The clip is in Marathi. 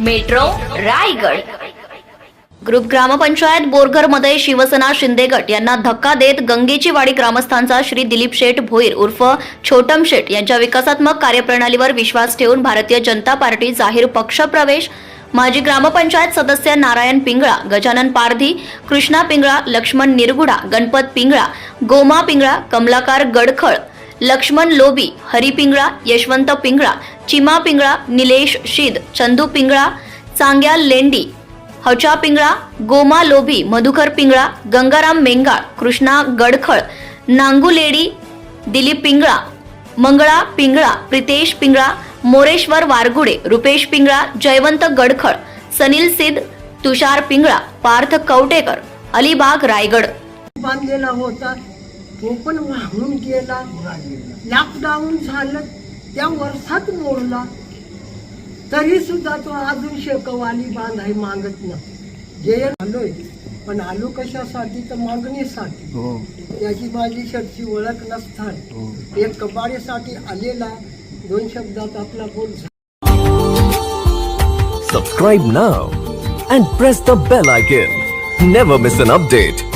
मेट्रो रायगड. ग्रुप ग्रामपंचायत बोरघरमध्ये शिवसेना शिंदे गट यांना धक्का देत गंगेची वाडी ग्रामस्थांचा श्री दिलीप शेठ भोईर उर्फ छोटम शेठ यांच्या विकासात्मक कार्यप्रणालीवर विश्वास ठेवून भारतीय जनता पार्टी जाहीर पक्षप्रवेश. माजी ग्रामपंचायत सदस्य नारायण पिंगळा गजानन पारधी कृष्णा पिंगळा लक्ष्मण निरगुडा गणपत पिंगळा गोमा पिंगळा कमलाकार गडखळ लक्ष्मण लोबी हरी पिंगळा यशवंत पिंगळा चिमा पिंगळा निलेश शीद चंदू पिंगळा चांग्या लेंडी हचा पिंगळा गोमा लोभी मधुकर पिंगळा गंगाराम मेंगाळ कृष्णा गडखळ नांगुलेडी दिलीप पिंगळा मंगळा पिंगळा प्रितेश पिंगळा मोरेश्वर वारगुडे रुपेश पिंगळा जयवंत गडखळ सनील सिद तुषार पिंगळा पार्थ कवटेकर अलिबाग रायगड. बांधलेला होता. तो पण वाहून गेला. लॉकडाऊन झालं त्या वर्षात मोडला. तरी सुद्धा तो अजून शेकवाली बांधाय मागत ना जे आलोय पण आलो कशासाठी? तर मागणीसाठी. याची माझी शेटची ओळख नसताना. एक कबाडीसाठी आलेला दोन शब्दात आपला बोल झाला. Subscribe now and press the bell icon. Never miss an update.